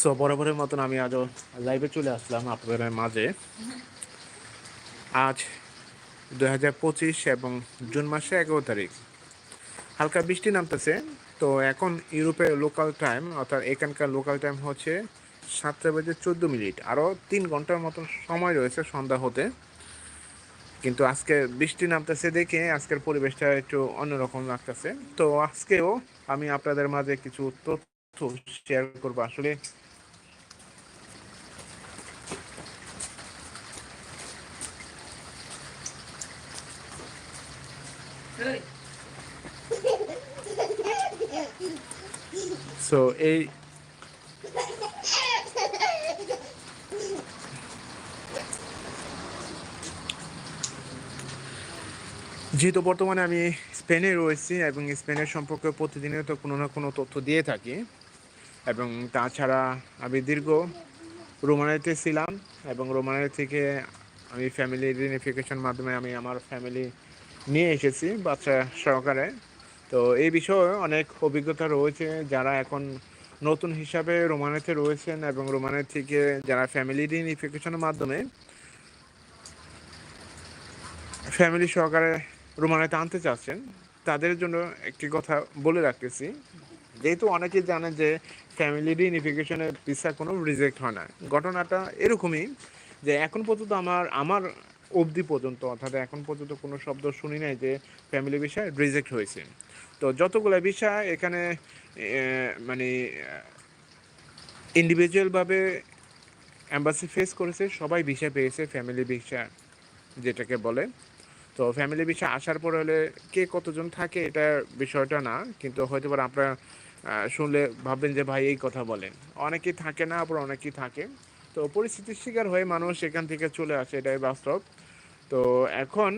So বরাবরের মতন আমি আজও লাইভে চলে আসলাম আপনাদের মাঝে। আজ দু হাজার পঁচিশ এবং জুন মাসে এগারো তারিখ। হালকা বৃষ্টি নামতেছে। তো এখন ইউরোপের লোকাল টাইম অর্থাৎ এখানকার লোকাল টাইম হচ্ছে সাতটা বেজে চোদ্দ মিনিট। আরও তিন ঘণ্টার মতন সময় রয়েছে সন্ধ্যা হতে। কিন্তু আজকে বৃষ্টি নামতেছে দেখে আজকের পরিবেশটা একটু অন্যরকম লাগতেছে। তো আজকেও আমি আপনাদের মাঝে কিছু তথ্য শেয়ার করব। আসলে সো এই যেহেতু বর্তমানে আমি স্পেনে রয়েছি এবং স্পেনের সম্পর্কে প্রতিদিনই তো কোনো না কোনো তথ্য দিয়ে থাকি, এবং তাছাড়া আমি দীর্ঘ রোমানিতে ছিলাম এবং রোমানিয়া থেকে আমি ফ্যামিলি রিউনিফিকেশন মাধ্যমে আমি আমার ফ্যামিলি নিয়ে এসেছি বাচ্চা সহকারে। তো এই বিষয়ে অনেক অভিজ্ঞতা রয়েছে যারা এখন নতুন হিসাবে রোমানিতে রয়েছেন এবং রোমানিয়া থেকে যারা ফ্যামিলি রিউনিফিকেশনের মাধ্যমে ফ্যামিলি সহকারে রোমানিতে আনতে চাচ্ছেন, তাদের জন্য একটি কথা বলে রাখতেছি। যেহেতু অনেকে জানে যে ফ্যামিলি রিউনিফিকেশনের ভিসা কোনো রিজেক্ট হয় না। ঘটনাটা এরকমই যে এখন পর্যন্ত আমার আমার অবধি পর্যন্ত, অর্থাৎ এখন পর্যন্ত কোনো শব্দ শুনি নাই যে ফ্যামিলি ভিসা রিজেক্ট হয়েছে। তো যতগুলো ভিসা এখানে মানে ইন্ডিভিজুয়ালভাবে অ্যাম্বাসি ফেস করেছে, সবাই ভিসা পেয়েছে ফ্যামিলি ভিসা যেটাকে বলে। তো ফ্যামিলি ভিসা আসার পর হলে কে কতজন থাকে এটা বিষয়টা না, কিন্তু হয়তো আপনারা শুনলে ভাববেন যে ভাই এই কথা বলেন। অনেকেই থাকে না, আবার অনেকেই থাকে। তো পরিস্থিতির শিকার হয়ে মানুষ এখান থেকে চলে আসে, এটাই বাস্তব। তো এখন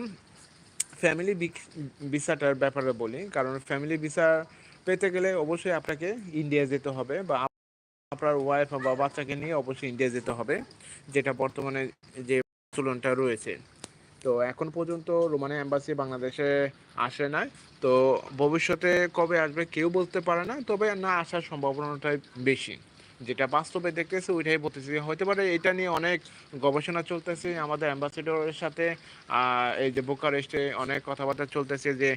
ফ্যামিলি ভিসাটার ব্যাপারে বলি, কারণ ফ্যামিলি ভিসা পেতে গেলে অবশ্যই আপনাকে ইন্ডিয়া যেতে হবে বা আপনার ওয়াইফ বা বাচ্চাকে নিয়ে অবশ্যই ইন্ডিয়া যেতে হবে, যেটা বর্তমানে যে চলনটা রয়েছে। তো এখন পর্যন্ত রোমানি অ্যাম্বাসি বাংলাদেশে আসে না তো ভবিষ্যতে কবে আসবে কেউ বলতে পারে না, তবে না আসার সম্ভাবনাটাই বেশি। যেটা বাস্তবে দেখতেছে, ওইটাই বলতেছি। হতে পারে এটা নিয়ে অনেক গবেষণা চলতেছে, আমাদের অ্যাম্বাসেডরের সাথে এই যে বুকারেস্টে অনেক কথাবার্তা চলতেছে যে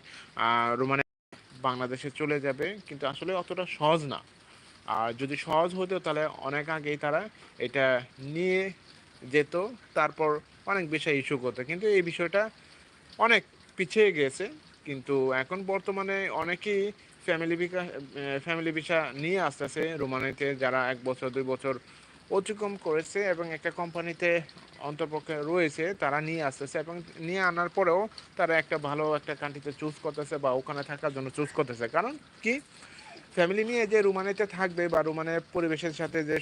রোমানি বাংলাদেশে চলে যাবে, কিন্তু আসলে অতটা সহজ না। আর যদি সহজ হতো তাহলে অনেক আগেই তারা এটা নিয়ে যেত, তারপর অনেক বিষয় ইস্যু করতো। কিন্তু এই বিষয়টা অনেক পিছিয়ে গেছে, কিন্তু এখন বর্তমানে অনেকেই ফ্যামিলি বিকা ফ্যামিলি ভিসা নিয়ে আসতেছে রোমানিতে যারা এক বছর, দুই বছর অতিক্রম করেছে এবং একটা কোম্পানিতে অন্তপক্ষে রয়েছে, তারা নিয়ে আসতেছে এবং নিয়ে আনার পরেও তারা একটা ভালো একটা কান্ট্রিতে চুজ করতেছে বা ওখানে থাকার জন্য চুজ করতেছে। কারণ কি? ফ্যামিলি নিয়ে যে রোমানিতে থাকবে বা রোমানের পরিবেশের সাথে যে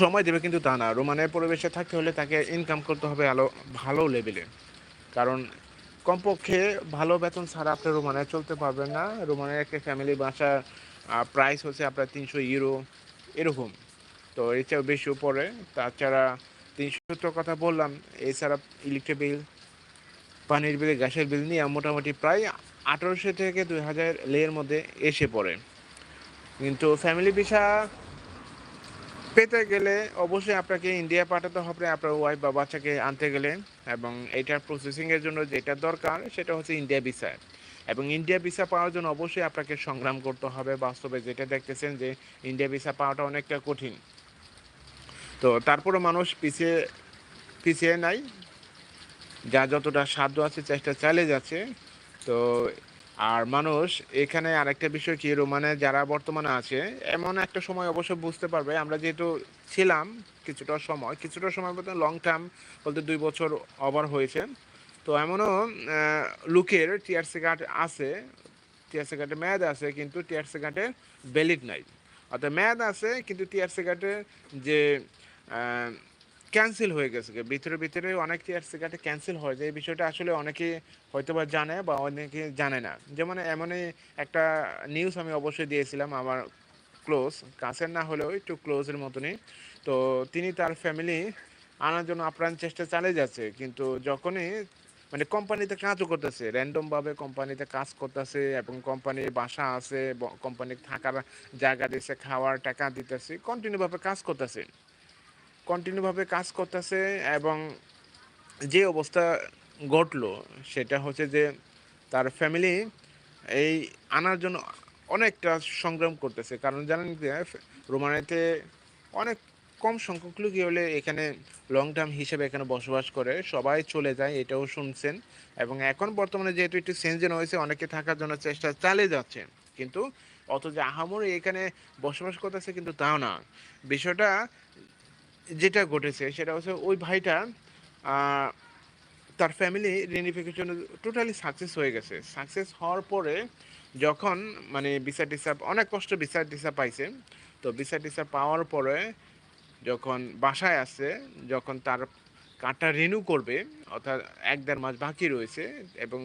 সময় দেবে কিন্তু তা না। রোমানের পরিবেশে থাকতে হলে তাকে ইনকাম করতে হবে আলো, ভালো লেভেলে কারণ কমপক্ষে ভালো বেতন ছাড়া আপনি রোমানে চলতে পারবেন না। রোমানের একটা ফ্যামিলি বাসার প্রাইস হচ্ছে আপনার তিনশো ইউরো এরকম। তো এর চেয়েও বেশি উপরে। তাছাড়া তিনশো কথা বললাম, এছাড়া ইলেকট্রিক বিল পানির বিল গ্যাসের বিল নিয়ে মোটামুটি প্রায় আঠারোশো থেকে দুই হাজার লেয়ের মধ্যে এসে পড়ে। কিন্তু ফ্যামিলি ভিসা পেতে গেলে অবশ্যই আপনাকে ইন্ডিয়া পাঠাতে হবে, আপনার ওয়াইফ বা বাচ্চাকে আনতে গেলে। এবং এটার প্রসেসিংয়ের জন্য যেটা দরকার, সেটা হচ্ছে ইন্ডিয়া ভিসা এবং ইন্ডিয়া ভিসা পাওয়ার জন্য অবশ্যই আপনাকে সংগ্রাম করতে হবে। বাস্তবে যেটা দেখতেছেন যে ইন্ডিয়া ভিসা পাওয়াটা অনেকটা কঠিন। তো তারপরে মানুষ পিছিয়ে পিছিয়ে নাই। যা যতটা সাধ্য আছে, চেষ্টা চালিয়ে যাচ্ছে। তো আর মানুষ, এখানে আরেকটা বিষয় কি, রোমানে যারা বর্তমানে আছে, এমন একটা সময় অবশ্য বুঝতে পারবে, আমরা যেহেতু ছিলাম কিছুটা সময় কিছুটা সময় বলতে লং টার্ম বলতে দুই বছর ওভার হয়েছে। তো এমনও লুকের টিআরসি কার্ড আছে, টিআরসি কার্ডে মেয়াদ আছে, কিন্তু টিআরসি কার্ডে ভ্যালিড নাই। অর্থাৎ মেয়াদ আছে, কিন্তু টিআরসি কার্ডে যে ক্যান্সেল হয়ে গেছে ভিতরে ভিতরে অনেক টিআরসি কার্ডে ক্যান্সেল হয় যে এই বিষয়টা আসলে অনেকে হয়তো বা জানে বা অনেকে জানে না। যেমন এমনই একটা নিউজ আমি অবশ্যই দিয়েছিলাম আমার ক্লোজ কাছের না হলেও একটু ক্লোজের মতনই। তো তিনি তার ফ্যামিলি আনার জন্য আপ্রাণ চেষ্টা চালিয়ে যাচ্ছে। কিন্তু যখনই মানে কোম্পানিতে কাজও করতেছে র্যান্ডমভাবে কোম্পানিতে কাজ করতেছে এবং কোম্পানির বাসা আছে কোম্পানির থাকার জায়গা দিচ্ছে খাওয়ার টাকা দিতেছে কন্টিনিউভাবে কাজ করতেছে। কন্টিনিউভাবে কাজ করতেছে এবং যে অবস্থা ঘটলো, সেটা হচ্ছে যে তার ফ্যামিলি এই আনার জন্য অনেকটা সংগ্রাম করতেছে। কারণ জানেন যে রোমানিতে অনেক কম সংখ্যক লোকই হলে এখানে লং টার্ম হিসেবে এখানে বসবাস করে, সবাই চলে যায়, এটাও শুনছেন। এবং এখন বর্তমানে যেহেতু একটু চেঞ্জেন হয়েছে, অনেকে থাকার জন্য চেষ্টা চালিয়ে যাচ্ছে। কিন্তু অত যে আহামরি এখানে বসবাস করতেছে কিন্তু তাও না। বিষয়টা যেটা ঘটেছে সেটা হচ্ছে ওই ভাইটা তার ফ্যামিলি রিনিফিকেশন টোটালি সাকসেস হয়ে গেছে। সাকসেস হওয়ার পরে যখন মানে বিচার টিসা, অনেক কষ্ট বিচার টিসা পাইছে। তো বিচার টিসা পাওয়ার পরে যখন বাসায় আসছে, যখন তার কার্ডটা রিনিউ করবে, অর্থাৎ এক দেড় মাস বাকি রয়েছে, এবং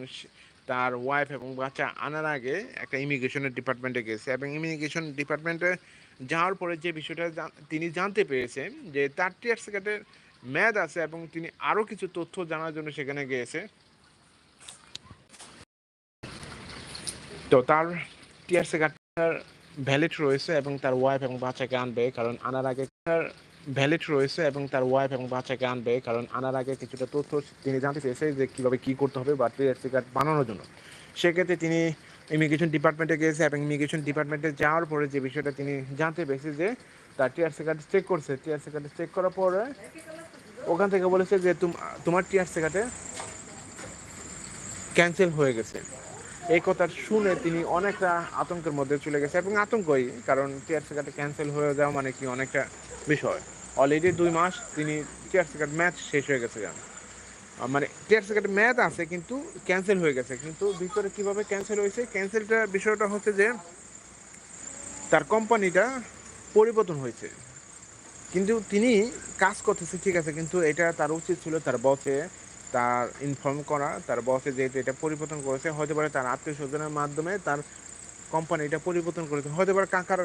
তার ওয়াইফ এবং বাচ্চা আনার আগে একটা ইমিগ্রেশনের ডিপার্টমেন্টে গেছে। এবং ইমিগ্রেশন ডিপার্টমেন্টে যাওয়ার পরে যে বিষয়টা তিনি জানতে পেরেছেন যে তার টিয়ার সেকেন্ডের ম্যাদ আছে এবং তিনি আরও কিছু তথ্য জানার জন্য সেখানে গিয়েছে। তো তার টিআরসি কার্ডটার ভ্যালিড রয়েছে এবং তার ওয়াইফ এবং বাচ্চাকে আনবে, কারণ আনার আগে তার ভ্যালিড রয়েছে এবং তার ওয়াইফ এবং বাচ্চাকে আনবে, কারণ আনার আগে কিছুটা তথ্য তিনি জানতে চেয়েছে যে কীভাবে কী করতে হবে বা টিআরসি কার্ড বানানোর জন্য। সেক্ষেত্রে তিনি ইমিগ্রেশন ডিপার্টমেন্টে গিয়েছে এবং ইমিগ্রেশন ডিপার্টমেন্টে যাওয়ার পরে যে বিষয়টা তিনি জানতে পেরেছে যে তার টিআরসি কার্ড চেক করছে। টিআরসি কার্ড চেক করার পরে ওখান থেকে বলেছে যে তোমার টিআরসি কার্ডে ক্যান্সেল হয়ে গেছে। এই কথা শুনে তিনি অনেকটা আতঙ্কের মধ্যে চলে গেছে এবং আতঙ্কই, কারণ টিআরসি কার্ডে ক্যান্সেল হয়ে যাওয়া মানে কি অনেকটা বিষয়। অলরেডি দুই মাস তিনি টিআরসি কার্ড ম্যাচ শেষ হয়ে গেছে গান মানে টিআরসি কার্ডে ম্যাচ আছে, কিন্তু ক্যান্সেল হয়ে গেছে। কিন্তু ভিতরে কীভাবে ক্যান্সেল হয়েছে? ক্যান্সেলটা বিষয়টা হচ্ছে যে, তার কোম্পানিটা পরিবর্তন হয়েছে। কিন্তু তিনি কাজ করতেছে, ঠিক আছে, কিন্তু এটা তার উচিত ছিল তার বসে তার ইনফর্ম করা। তার বসে যেহেতু এটা পরিবর্তন করেছে হতে পারে তার আত্মীয় স্বজনের মাধ্যমে তার কোম্পানিটা পরিবর্তন করেছে হতে পারে কাকার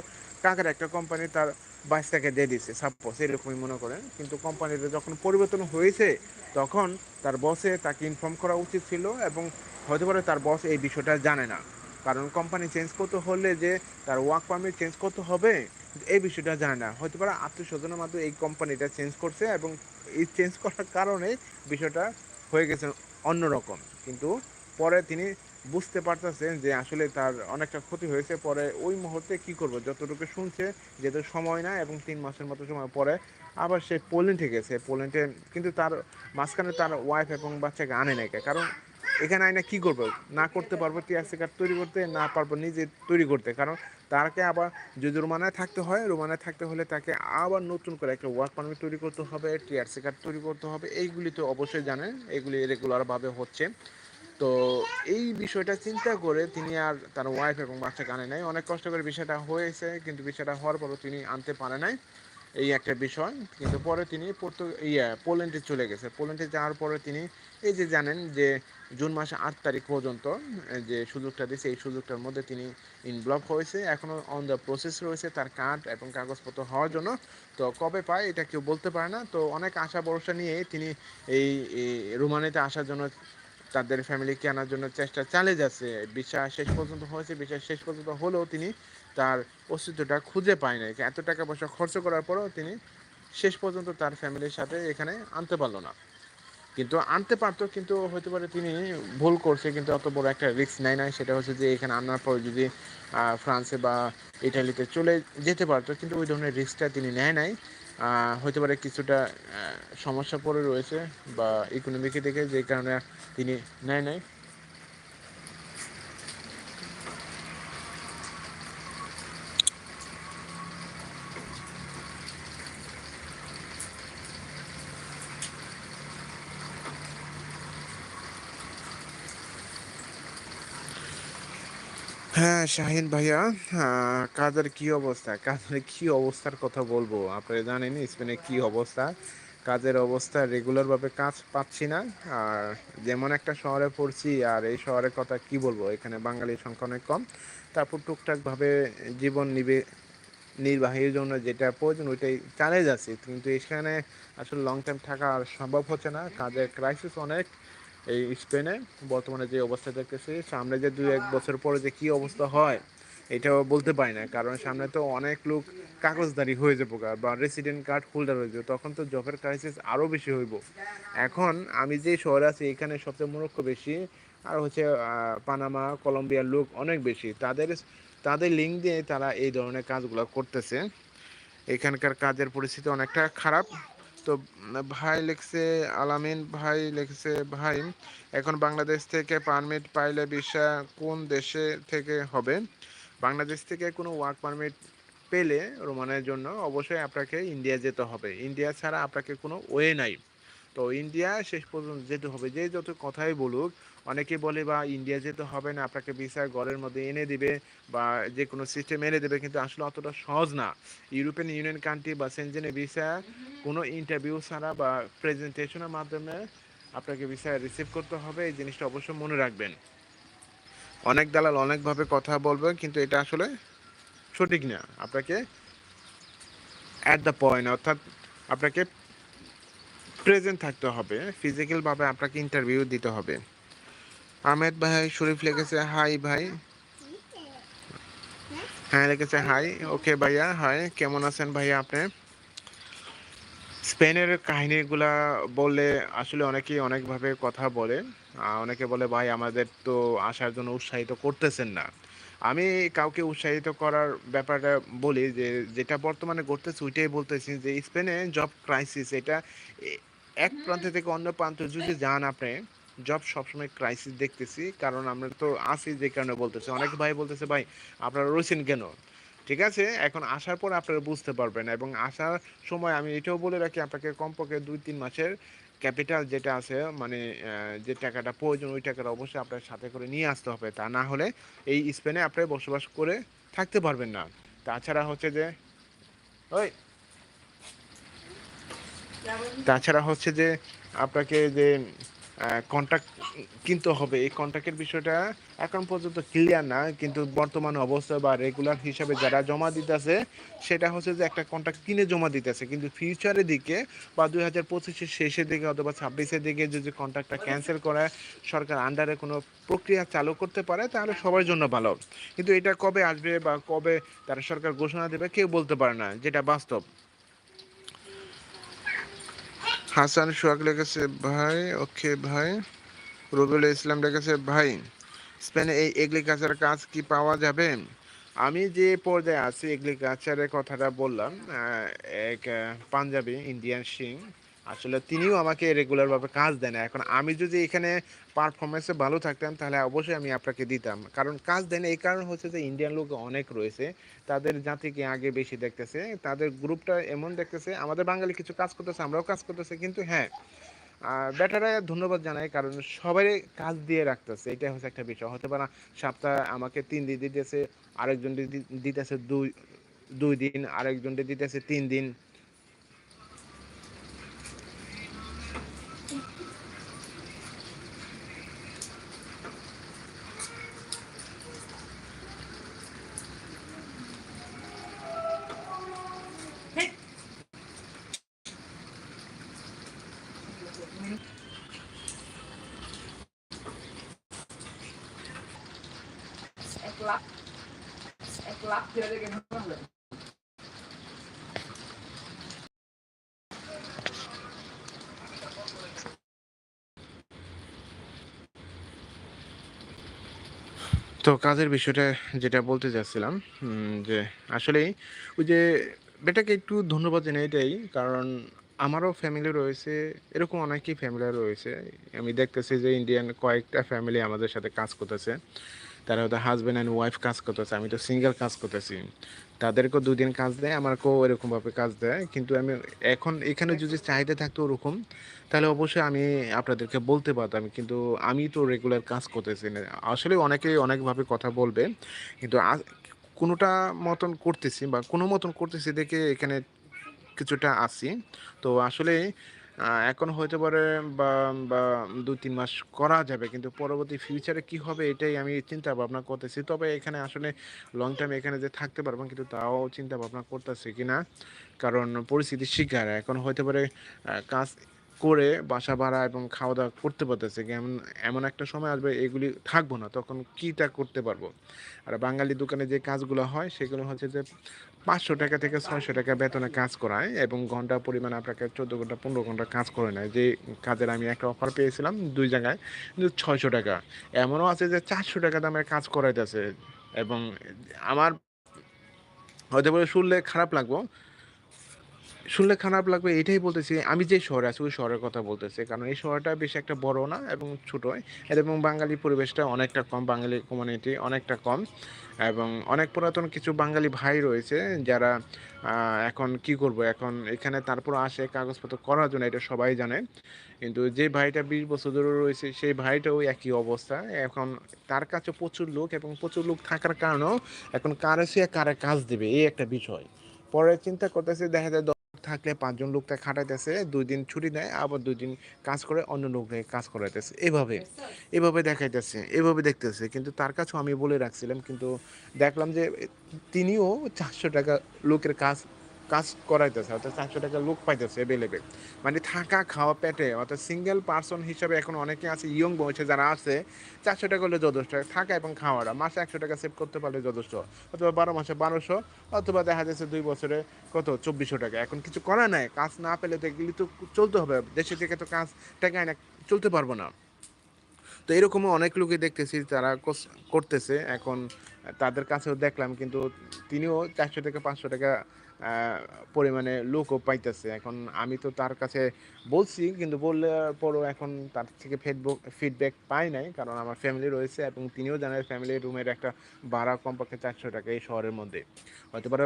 কাকার একটা কোম্পানি তার বাইশটাকে দিয়ে দিচ্ছে সাপোজ এরকমই মনে করেন। কিন্তু কোম্পানিটা যখন পরিবর্তন হয়েছে, তখন তার বসে তাকে ইনফর্ম করা উচিত ছিল এবং হতে পারে তার বস এই বিষয়টা জানে না। কারণ কোম্পানি চেঞ্জ করতে হলে যে তার ওয়ার্ক পারমিট চেঞ্জ করতে হবে, এই বিষয়টা জানে না। হতে পারে আত্মীয় স্বজনের মাধ্যমে এই কোম্পানিটা চেঞ্জ করছে এবং এই চেঞ্জ করার কারণে বিষয়টা হয়ে গেছে অন্যরকম। কিন্তু পরে তিনি বুঝতে পারতেছেন যে আসলে তার অনেকটা ক্ষতি হয়েছে। পরে ওই মুহূর্তে কি করব? যতটুকু শুনছে যেহেতু সময় না এবং তিন মাসের মতো সময় পরে আবার সে পোল্যান্ডে গেছে। পোল্যান্ডে কিন্তু তার মাঝখানে তার ওয়াইফ এবং বাচ্চাকে আনে নাকি কারণ এখানে আইনা কি করব? না করতে পারব, টিআরসি কার্ড তৈরি করতে, না পারব নিজে তৈরি করতে। কারণ তাকে আবার যদি রোমানায় থাকতে হয়, রোমানায় থাকতে হলে তাকে আবার নতুন করে একটা ওয়ার্ক পারমিট তৈরি করতে হবে, টিআরসি কার্ড তৈরি করতে হবে। এইগুলি তো অবশ্যই জানেন, এগুলি রেগুলারভাবে হচ্ছে। তো এই বিষয়টা চিন্তা করে তিনি আর তার ওয়াইফ এবং বাচ্চাকে আনে নাই। অনেক কষ্ট করে বিষয়টা হয়েছে, কিন্তু বিষয়টা হওয়ার পরও তিনি আনতে পারে নাই এই একটা বিষয়। কিন্তু পরে তিনি পর্তু, ইয়া, পোল্যান্ডে চলে গেছে। পোল্যান্ডে যাওয়ার পরে তিনি এই যে জানেন যে জুন মাসে আট তারিখ পর্যন্ত যে সুযোগটা দিয়েছে, এই সুযোগটার মধ্যে তিনি ইনভলভ হয়েছে। এখনও অন দ্য প্রসেস রয়েছে তার কার্ড এবং কাগজপত্র হওয়ার জন্য। তো কবে পায় এটা কেউ বলতে পারে না। তো অনেক আশা ভরসা নিয়ে তিনি এই রোমানিতে আসার জন্য তাদের ফ্যামিলিকে আনার জন্য চেষ্টা চালিয়ে যাচ্ছে। বিশ্বাস শেষ পর্যন্ত হয়েছে বিশ্বাস শেষ পর্যন্ত হলেও তিনি তার অস্তিত্বটা খুঁজে পায় নাই। এত টাকা পয়সা খরচ করার পরেও তিনি শেষ পর্যন্ত তার ফ্যামিলির সাথে এখানে আনতে পারল না। কিন্তু আনতে পারতো, কিন্তু হতে পারে তিনি ভুল করছে, কিন্তু অত বড় একটা রিস্ক নেয় নাই। সেটা হচ্ছে যে এখানে আনার পর যদি ফ্রান্সে বা ইটালিতে চলে যেতে পারতো, কিন্তু ওই ধরনের রিস্কটা তিনি নেয় নাই। হতে পারে কিছুটা সমস্যা পড়ে রয়েছে বা ইকোনমিকে দেখে যে কারণে তিনি নেয় নাই। হ্যাঁ শাহিন ভাইয়া কাজের কি অবস্থা? কাজের কি অবস্থার কথা বলব? আপনি জানেন স্পেনে কি অবস্থা। কাজের অবস্থা রেগুলারভাবে কাজ পাচ্ছি না। আর যেমন একটা শহরে পড়ছি, আর এই শহরের কথা কি বলব? এখানে বাঙালির সংখ্যা অনেক কম। তারপর টুকটাকভাবে জীবন নিবে, নির্বাহীর জন্য যেটা প্রয়োজন, ওইটাই চালিয়ে যাচ্ছি। কিন্তু এখানে আসলে লং টাইম থাকা আর সম্ভব হচ্ছে না। কাজের ক্রাইসিস অনেক। এই স্পেনে বর্তমানে যে অবস্থা দেখতেছি, সামনে যে দুই এক বছর পরে যে কি অবস্থা হয়, এটাও বলতে পারি না। কারণ সামনে তো অনেক লোক কাগজদারি হয়ে যাব বা রেসিডেন্ট কার্ড হোল্ডার হয়ে যাবে, তখন তো জবের ক্রাইসিস আরও বেশি হইব। এখন আমি যে শহরে আছি, এখানে সবচেয়ে মূর্খ বেশি, আর হচ্ছে পানামা কলম্বিয়ার লোক অনেক বেশি। তাদের তাদের লিঙ্ক দিয়ে তারা এই ধরনের কাজগুলো করতেছে। এখানকার কাজের পরিস্থিতি অনেকটা খারাপ। তো ভাই লেখছে, আলামিন ভাই লেখছে, ভাই, এখন বাংলাদেশ থেকে পারমিট পাইলে ভিসা কোন দেশে থেকে হবে? বাংলাদেশ থেকে কোনো ওয়ার্ক পারমিট পেলে রোমানের জন্য অবশ্যই আপনাকে ইন্ডিয়া যেতে হবে। ইন্ডিয়া ছাড়া আপনাকে কোনো ওয়ে নাই। তো ইন্ডিয়া শেষ পর্যন্ত যেতে হবে। যে যত কথাই বলুক অনেকে বলে, বা ইন্ডিয়া যেতে হবে না, আপনাকে ভিসা ঘরের মধ্যে এনে দিবে বা যে কোনো সিস্টেম এনে দেবে। কিন্তু আসলে অতটা সহজ না। ইউরোপিয়ান ইউনিয়ন কান্ট্রি বা সেনজেনে ভিসা কোনো ইন্টারভিউ ছাড়া বা প্রেজেন্টেশনের মাধ্যমে আপনাকে ভিসা রিসিভ করতে হবে। এই জিনিসটা অবশ্যই মনে রাখবেন। অনেক দালাল অনেকভাবে কথা বলবে কিন্তু এটা আসলে সঠিক না। আপনাকে অ্যাট দ্য পয়েন্ট অর্থাৎ আপনাকে প্রেজেন্ট থাকতে হবে। ফিজিক্যালভাবে আপনাকে ইন্টারভিউ দিতে হবে। আহমেদ ভাই, শরীফ লিখেছে, হাই ভাই। হ্যাঁ লিখেছে, হাই। ওকে ভাইয়া, হাই, কেমন আছেন ভাইয়া আপনি? স্পেনের কাহিনীগুলা বললে আসলে অনেকেই অনেকভাবে কথা বলে। অনেকে বলে, ভাই, আমাদের তো আসার জন্য উৎসাহিত করতেছেন না। আমি কাউকে উৎসাহিত করার ব্যাপারটা বলি যে, যেটা বর্তমানে ঘটতেছে, ওইটাই বলতেছি যে, স্পেনে জব ক্রাইসিস এটা এক প্রান্ত থেকে অন্য প্রান্ত যদি যান আপনি জব সবসময় ক্রাইসিস দেখতেছি। কারণ আমরা তো আছি যে কারণে বলতেছি। অনেক ভাই বলতেছে, ভাই, আপনারা রয়েছেন কেন? ঠিক আছে? এখন আসার পর আপনারা বুঝতে পারবেন এবং আসার সময় আমি এটাও বলে রাখি, আপনাকে কমপক্ষে দুই, তিন মাসের ক্যাপিটাল যেটা আছে মানে যে টাকাটা প্রয়োজন, ওই টাকাটা অবশ্যই আপনার সাথে করে নিয়ে আসতে হবে। তা না হলে এই স্পেনে আপনি বসবাস করে থাকতে পারবেন না। তাছাড়া হচ্ছে যে, ওই, তাছাড়া হচ্ছে যে, আপনাকে যে কন্ট্রাক্ট কিনতে হবে। এই কন্ট্রাক্টের বিষয়টা এখন পর্যন্ত ক্লিয়ার না, কিন্তু বর্তমান অবস্থা বা রেগুলার হিসাবে যারা জমা দিতেছে, সেটা হচ্ছে যে একটা কন্ট্রাক্ট কিনে জমা দিতেছে। কিন্তু ফিউচারের দিকে বা দুই হাজার পঁচিশের শেষের দিকে অথবা ছাব্বিশের দিকে যদি কন্ট্রাক্টটা ক্যান্সেল করে সরকার আন্ডারে কোনো প্রক্রিয়া চালু করতে পারে, তাহলে সবার জন্য ভালো। কিন্তু এটা কবে আসবে বা কবে তারা সরকার ঘোষণা দেবে, কেউ বলতে পারে না, যেটা বাস্তব। হাসান সোহাগ লেগেছে ভাই, ওকে, ভাই। রবিউল ইসলাম লেগেছে ভাই, স্পেনে এই এগ্রিকালচার কাজ কি পাওয়া যাবে? আমি যে পর্যায়ে আছি এগ্রিকালচারের কথাটা বললাম এক পাঞ্জাবি, ইন্ডিয়ান সিং আসলে তিনিও আমাকে রেগুলারভাবে কাজ দেন এখন আমি যদি এখানে পারফরমেন্সে ভালো থাকতাম, তাহলে অবশ্যই আমি আপনাকে দিতাম। কারণ কাজ দেন এই কারণ হচ্ছে যে ইন্ডিয়ান লোক অনেক রয়েছে, তাদের জাতিকে আগে বেশি দেখতেছে, তাদের গ্রুপটা এমন দেখতেছে, আমাদের বাঙালি কিছু কাজ করতেছে, আমরাও কাজ করতেছে, কিন্তু হ্যাঁ ব্যাটারা ধন্যবাদ জানাই, কারণ সবাই কাজ দিয়ে রাখতেছে এটা হচ্ছে একটা বিষয়। হতে পারে সপ্তাহে আমাকে তিন দিন দিতেছে আরেকজন দিতেছে দুই দুই দিন আরেকজন দিতেছে তিন দিন এক লাখ এক লাখ ছেড়ে দেখে তো কাজের বিষয়টা যেটা বলতে চাচ্ছিলাম যে আসলে ওই যে বেটাকে একটু ধন্যবাদ জানাই এটাই, কারণ আমারও ফ্যামিলি রয়েছে, এরকম অনেকই ফ্যামিলি রয়েছে। আমি দেখতেছি যে ইন্ডিয়ান কয়েকটা ফ্যামিলি আমাদের সাথে কাজ করতেছে। তারা হয়তো হাজব্যান্ড অ্যান্ড ওয়াইফ কাজ করতেছে, আমি তো সিঙ্গেল কাজ করতেছি। তাদেরকেও দুদিন কাজ দেয় আমাকেও এরকমভাবে কাজ দেয়। কিন্তু আমি এখন এখানে যদি চাহিদা থাকতো ওরকম, তাহলে অবশ্যই আমি আপনাদেরকে বলতে পারতাম। কিন্তু আমি তো রেগুলার কাজ করতেছি না। আসলে অনেকেই অনেকভাবে কথা বলবে, কিন্তু কোনোটা মতন করতেছি বা কোনো মতন করতেছি দেখে এখানে কিছুটা আছি। তো আসলে এখন হতে পারে বা বা দু তিন মাস করা যাবে। কিন্তু পরবর্তী ফিউচারে কি হবে এটাই আমি চিন্তা ভাবনা করতেছি। তবে এখানে আসলে লং টাইম এখানে যে থাকতে পারব কিন্তু তাও চিন্তা ভাবনা করতেছি কিনা? কারণ পরিস্থিতির শিকার। এখন হতে পারে কাজ করে বাসা ভাড়া এবং খাওয়া দাওয়া করতে পারতেছে। এমন এমন একটা সময় আসবে এগুলি থাকব না। তখন কীটা করতে পারব? আর বাঙালি দোকানে যে কাজগুলো হয় সেগুলো হচ্ছে যে পাঁচশো টাকা থেকে ছয়শো টাকা বেতনে কাজ করায় এবং ঘণ্টা পরিমাণ আপনাকে চোদ্দ ঘণ্টা, পনেরো ঘণ্টা কাজ করে নেয়। যে কাজের আমি একটা অফার পেয়েছিলাম দুই জায়গায় ছয়শো টাকা। এমনও আছে যে চারশো টাকা দামে কাজ করাইতেছে এবং আমার হয়তো বলে শুনলে খারাপ লাগবো শুনলে খারাপ লাগবে, এটাই বলতেছি। আমি যে শহরে আছি, ওই শহরের কথা বলতেছি। কারণ এই শহরটা বেশি একটা বড় না এবং ছোটো। এবং বাঙালি পরিবেশটা অনেকটা কম, বাঙালি কমিউনিটি অনেকটা কম। এবং অনেক পুরাতন কিছু বাঙালি ভাই রয়েছে যারা এখন কি করব? এখন এখানে তারপর আসে কাগজপত্র করার জন্য, এটা সবাই জানে। কিন্তু যে ভাইটা বিশ বছর ধরে রয়েছে, সেই ভাইটাও একই অবস্থা। এখন তার কাছে প্রচুর লোক এবং প্রচুর লোক থাকার কারণেও এখন কারে সে কারে কাজ দেবে, এই একটা বিষয়। পরে চিন্তা করতেছে, দেখা যায় থাকলে পাঁচজন লোক লোকটা খাটাইতেছে, দুই দিন ছুটি নেয়, আবার দুই দিন কাজ করে অন্য লোক কাজ করাইতেছে। এভাবে এভাবে দেখাইতেছে, এভাবে দেখতেছে। কিন্তু তার কাছেও আমি বলে রাখছিলাম, কিন্তু দেখলাম যে তিনিও চারশো টাকা লোকের কাজ কাজ করাইতেছে, অর্থাৎ চারশো টাকা লোক পাইতেছে অ্যাভেলেবেল মানে থাকা খাওয়া পেটে, অর্থাৎ সিঙ্গেল পার্সন হিসাবে এখন অনেকে আছে ইয়ং বয়সে যারা আছে, চারশো টাকা হলে যথেষ্ট। থাকা এবং খাওয়াটা, মাসে একশো টাকা সেভ করতে পারলে যথেষ্ট। অথবা বারো মাসে বারোশো, অথবা দেখা যাচ্ছে দুই বছরে কত? চব্বিশশো টাকা। এখন কিছু করা নাই, কাজ না পেলে তো এগুলি তো চলতে হবে। দেশে থেকে তো কাজ টাকা না চলতে পারব না। তো এরকমও অনেক লোকই দেখতেছি, তারা করতেছে। এখন তাদের কাছেও দেখলাম, কিন্তু তিনিও চারশো থেকে পাঁচশো টাকা পরিমাণে লোকও পাইতেছে। এখন আমি তো তার কাছে বলছি, কিন্তু বললে পরও এখন তার থেকে ফিডব্যাক ফিডব্যাক পাই নাই, কারণ আমার ফ্যামিলি রয়েছে এবং তিনিও জানেন ফ্যামিলি রুমের একটা ভাড়া কমপক্ষে চারশো টাকা এই শহরের মধ্যে। হয়তো পারে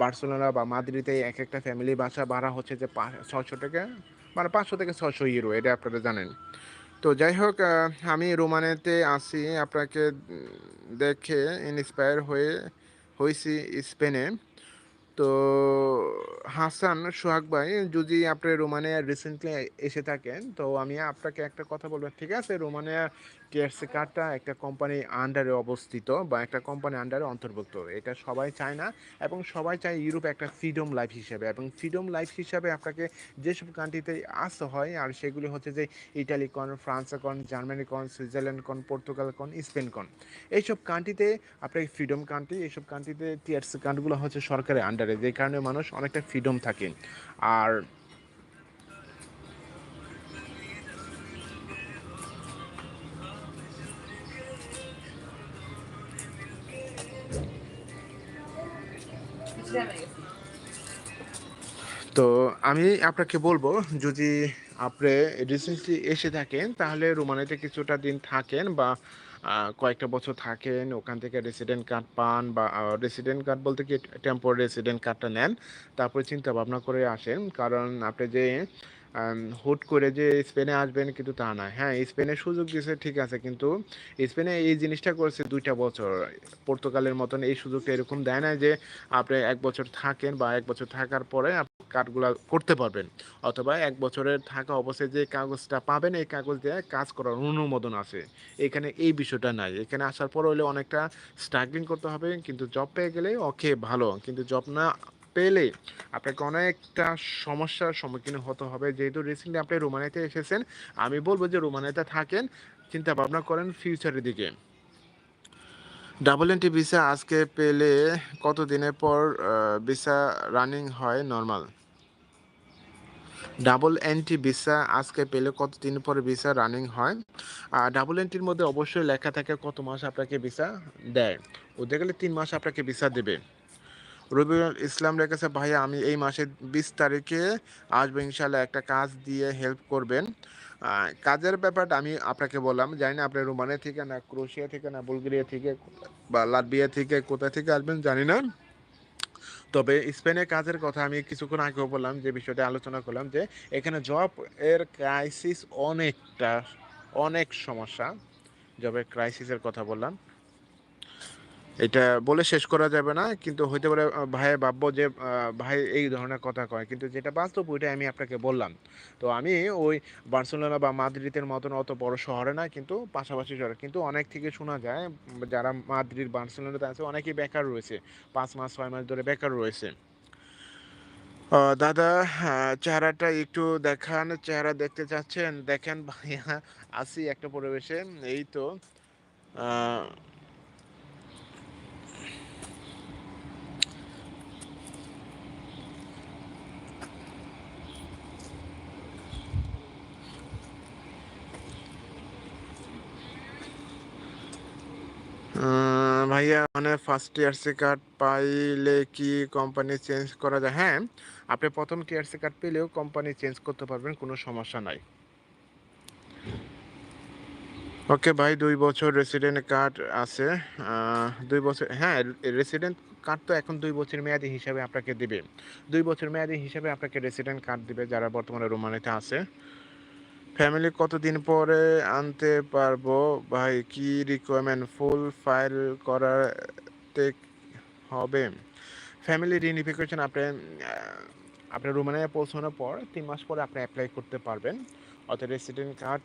বার্সেলোনা বা মাদ্রিদে এক একটা ফ্যামিলি বাসা ভাড়া হচ্ছে যে ছশো টাকা মানে পাঁচশো থেকে ছয়শো ইউরো এটা আপনারা জানেন। তো যাই হোক আমি রোমানেতে আসি আপনাকে দেখে ইন্সপায়ার হয়ে, হয়েছি স্পেনে। তো হাসান, সোহাগ ভাই, যদি আপনি রোমানিয়া রিসেন্টলি এসে থাকেন, তো আমি আপনাকে একটা কথা বলব। ঠিক আছে? রোমানিয়া টিআরসি কার্ডটা একটা কোম্পানি আন্ডারে অবস্থিত বা একটা কোম্পানি আন্ডারে অন্তর্ভুক্ত। এটা সবাই চায় না এবং সবাই চায় ইউরোপ একটা ফ্রিডম লাইফ হিসাবে এবং ফ্রিডম লাইফ হিসাবে আপনাকে যেসব কান্ট্রিতে আসতে হয়, আর সেগুলি হচ্ছে যে ইটালি কন ফ্রান্স কন জার্মানি কন সুইজারল্যান্ড কন পর্তুগাল কন স্পেন কন এইসব কান্ট্রিতে আপনার ফ্রিডম কান্ট্রি এইসব কান্ট্রিতে টিআরসি কার্ডগুলো হচ্ছে সরকারের আন্ডারে যে কারণে মানুষ অনেকটা ফ্রিডম থাকে। আর তো আমি আপনাকে বলব, যদি আপনি রিসেন্টলি এসে থাকেন, তাহলে রোমানিতে কিছুটা দিন থাকেন বা কয়েকটা বছর থাকেন, ওখান থেকে রেসিডেন্ট কার্ড পান বা রেসিডেন্ট কার্ড বলতে কি টেম্পোরারি রেসিডেন্ট কার্ডটা নেন, তারপরে চিন্তা ভাবনা করে আসেন। কারণ আপনি যে হুট করে যে স্পেনে আসবেন কিন্তু তা না হ্যাঁ স্পেনে সুযোগ দিয়েছে ঠিক আছে, কিন্তু স্পেনে এই জিনিসটা করেছে দুইটা বছর। পর্তুগালের মতন এই সুযোগটা এরকম দেয় না যে আপনি এক বছর থাকেন বা এক বছর থাকার পরে কার্ডগুলো করতে পারবেন। অথবা এক বছরের থাকা অবস্থায় যে কাগজটা পাবেন, এই কাগজ দিয়ে কাজ করার অনুমোদন আছে। এখানে এই বিষয়টা নাই। এখানে আসার পর হলে অনেকটা স্ট্রাগলিং করতে হবে, কিন্তু জব পেয়ে গেলে ওকে ভালো। কিন্তু জব না পেলে আপনাকে অনেকটা সমস্যার সম্মুখীন হতে হবে। যেহেতু রিসেন্টলি আপনি রোমানিয়াতে এসেছেন, আমি বলব যে রোমানিয়াতে থাকেন, চিন্তা ভাবনা করেন ফিউচারের দিকে। ডাবল এন্ট্রি ভিসা আজকে পেলে কত দিনের পর ভিসা রানিং হয় নর্মাল ডাবল এন্ট্রি ভিসা আজকে পেলে কত দিন পরে ভিসা রানিং হয়? আর ডাবল এন্ট্রির মধ্যে অবশ্যই লেখা থাকে কত মাস আপনাকে ভিসা দেয়। ওদের গেলে তিন মাস আপনাকে ভিসা দেবে। রবিউল ইসলাম রেখেছে ভাইয়া আমি এই মাসের বিশ তারিখে আসব, ইনশাল্লাহ একটা কাজ দিয়ে হেল্প করবেন। কাজের ব্যাপারটা আমি আপনাকে বললাম, জানি না আপনি রোমানিয়া থেকে না ক্রোশিয়া থেকে না বুলগেরিয়া থেকে বা লাটভিয়া থেকে কোথা থেকে আসবেন, জানি না। তবে স্পেনে কাজের কথা আমি কিছুক্ষণ আগেও বললাম, যে বিষয়টা আলোচনা করলাম, যে এখানে জব এর ক্রাইসিস অনেকটা, অনেক সমস্যা। জবের ক্রাইসিসের কথা বললাম। এটা বলে শেষ করা যাবে না, কিন্তু হইতে পারে ভাই ভাববো যে ভাই এই ধরনের কথা কয়। কিন্তু যেটা বাস্তব ওইটাই আমি আপনাকে বললাম। তো আমি ওই বার্সেলোনা বা মাদ্রিদের মতন অত বড় শহরে না, কিন্তু পাশাপাশি শহরে। কিন্তু অনেক থেকে শোনা যায়, যারা মাদ্রিদ, বার্সেলোনাতে আছে, অনেকেই বেকার রয়েছে। পাঁচ মাস, ছয় মাস ধরে বেকার রয়েছে। দাদা চেহারাটা একটু দেখান, চেহারা দেখতে চাচ্ছেন? দেখেন ভাইয়া আছি একটা পরিবেশে। এই তো ভাইয়া মানে ফার্স্ট ইয়ারসি কার্ড পাইলে কি কোম্পানি চেঞ্জ করা যায়? হ্যাঁ আপনি প্রথম টিআরসি কার্ড পেলেও কোম্পানি চেঞ্জ করতে পারবেন, কোনো সমস্যা নাই। ওকে ভাই, দুই বছর রেসিডেন্ট কার্ড আছে। দুই বছর হ্যাঁ রেসিডেন্ট কার্ড তো এখন দুই বছর মেয়াদি হিসাবে আপনাকে দিবে। দুই বছর মেয়াদি হিসাবে আপনাকে রেসিডেন্ট কার্ড দিবে যারা বর্তমানে রোমানিতে আছে। ফ্যামিলি কতদিন পরে আনতে পারব? ভাই, কি রিকোয়ারমেন্ট ফুল ফাইল করাতে হবে? ফ্যামিলি রিউনিফিকেশন আপনি আপনার রোমানিয়া পৌঁছানোর পর তিন মাস পরে আপনি অ্যাপ্লাই করতে পারবেন। অর্থাৎ রেসিডেন্ট কার্ড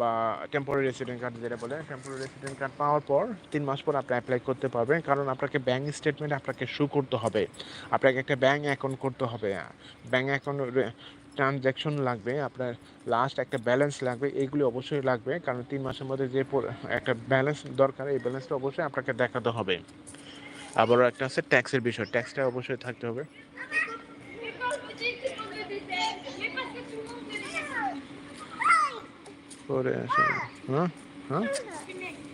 বা টেম্পোরারি রেসিডেন্ট কার্ড যেটা বলে টেম্পোরারি রেসিডেন্ট কার্ড পাওয়ার পর তিন মাস পর আপনি অ্যাপ্লাই করতে পারবেন। কারণ আপনাকে ব্যাঙ্ক স্টেটমেন্ট আপনাকে শু করতে হবে। আপনাকে একটা ব্যাঙ্ক অ্যাকাউন্ট করতে হবে। ব্যাঙ্ক অ্যাকাউন্ট ট্রানজ্যাকশন লাগবে, আপনার লাস্ট একটা ব্যালেন্স লাগবে এইগুলি অবশ্যই লাগবে। কারণ তিন মাসের মধ্যে যে একটা ব্যালেন্স দরকার, এই ব্যালেন্সটা অবশ্যই আপনাকে দেখাতে হবে। আবারও একটা আছে ট্যাক্সের বিষয় ট্যাক্সটা অবশ্যই থাকতে হবে। করে হ্যাঁ? হ্যাঁ?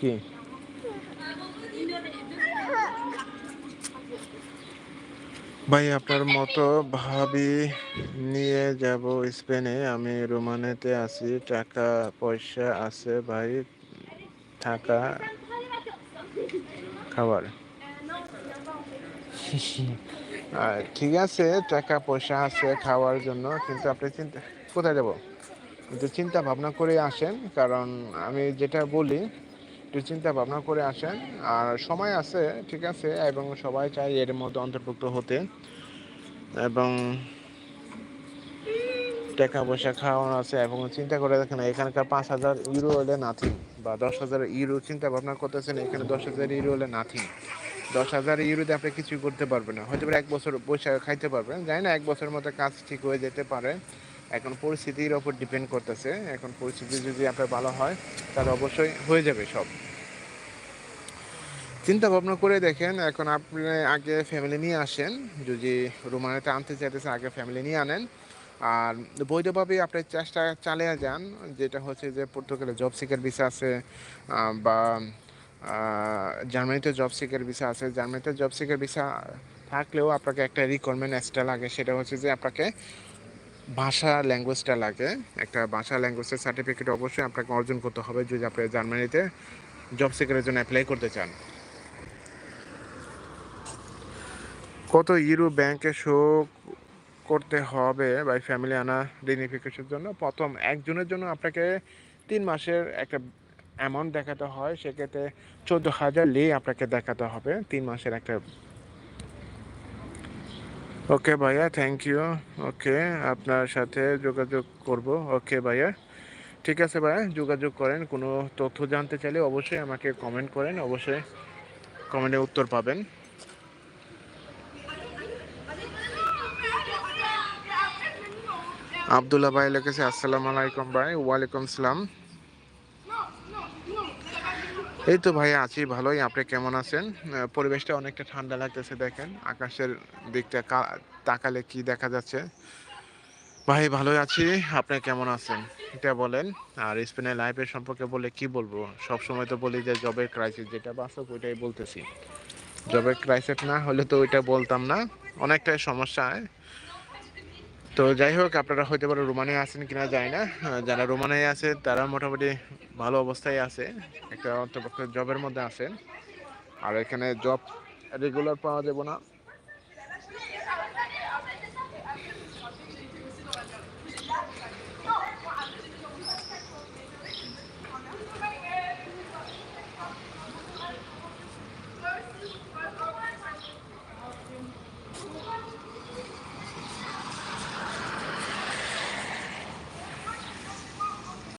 কি? ভাই আপনার মতো ভাবি নিয়ে যাব স্পেনে। আমি রোমানেতে আছি টাকা পয়সা আছে ভাই থাকা খাবার। ঠিক আছে টাকা পয়সা আছে খাওয়ার জন্য কিন্তু আপনি চিন্তা কোথায় যাব? কিন্তু চিন্তা ভাবনা করে আসেন কারণ আমি যেটা বলি একটু চিন্তা ভাবনা করে আসেন। আর সময় আছে, ঠিক আছে, এবং সবাই চায় এর মধ্যে অন্তর্ভুক্ত হতে। এবং টাকা পয়সা খাওয়ানো আছে, এবং চিন্তা করে দেখেন, এখানকার পাঁচ হাজার ইউরো হলে নাথিং বা দশ হাজার ইউরো চিন্তা ভাবনা করতেছেন, এখানে দশ হাজার ইউরো হলে নাথিং দশ হাজার ইউরোতে আপনি কিছুই করতে পারবেন না। হয়তো এক বছর পয়সা খাইতে পারবেন, জানি না, এক বছরের মধ্যে কাজ ঠিক হয়ে যেতে পারে। এখন পরিস্থিতির ওপর ডিপেন্ড করতেছে। এখন পরিস্থিতি যদি আপনার ভালো হয়, তাহলে অবশ্যই হয়ে যাবে সব। চিন্তা ভাবনা করে দেখেন, এখন আপনি আগে ফ্যামিলি নিয়ে আসেন। যদি রোমানিতে আনতে চাইতেছেন, আগে ফ্যামিলি নিয়ে আনেন। আর বৈধভাবে আপনি চেষ্টা চালিয়ে যান, যেটা হচ্ছে যে পর্তুগালে জব সিকার ভিসা আছে বা জার্মানিতে জব সিকার ভিসা আছে। জার্মানিতে জব সিকার ভিসা থাকলেও আপনাকে একটা রিকোয়ারমেন্ট এক্সট্রা লাগে, সেটা হচ্ছে যে আপনাকে ভাষা ল্যাঙ্গুয়েজটা লাগে। একটা ভাষা ল্যাঙ্গুয়েজের সার্টিফিকেট অবশ্যই আপনাকে অর্জন করতে হবে যদি আপনি জার্মানিতে জব সিকারের জন্য অ্যাপ্লাই করতে চান। কত ইউরো ব্যাংকে শো করতে হবে বা ফ্যামিলি আনা রিনিফিকেশনের জন্য? প্রথম একজনের জন্য আপনাকে তিন মাসের একটা অ্যামাউন্ট দেখাতে হয়। সেক্ষেত্রে চোদ্দ হাজার লি আপনাকে দেখাতে হবে। তিন মাসের একটা ওকে ভাইয়া থ্যাংক ইউ ওকে আপনার সাথে যোগাযোগ করব। ওকে ভাইয়া ঠিক আছে ভাইয়া যোগাযোগ করেন, কোনো তথ্য জানতে চাইলে অবশ্যই আমাকে কমেন্ট করেন, অবশ্যই কমেন্টে উত্তর পাবেন। আবদুল্লাহ ভাই লিখেছে, আসসালামু আলাইকুম ভাই, ওয়ালাইকুম সালাম। এই তো ভাই আছি, ভালোই। আপনি কেমন আছেন? পরিবেশটা অনেকটা ঠান্ডা লাগতেছে, দেখেন। আকাশের দিকটা তাকালে কি দেখা যাচ্ছে? ভাই, ভালোই আছি। আপনি কেমন আছেন? এটা বলেন। আর স্পেনের লাইফের সম্পর্কে বলে কি বলব? সব সময় তো বলি যে জবের ক্রাইসিস যেটা বাস্তব, ওইটাই বলতেছি। জবের ক্রাইসিস না হলে তো ওইটা বলতাম না। অনেকটাই সমস্যা তো যাই হোক আপনারা হইতে পারে রোমানে আছেন কিনা যায় না। যারা রোমানে আছে, তারা মোটামুটি ভালো অবস্থায় আছে। একটা অন্তর্ভুক্ত জবের মধ্যে আছেন। আর এখানে জব রেগুলার পাওয়া যাবে না।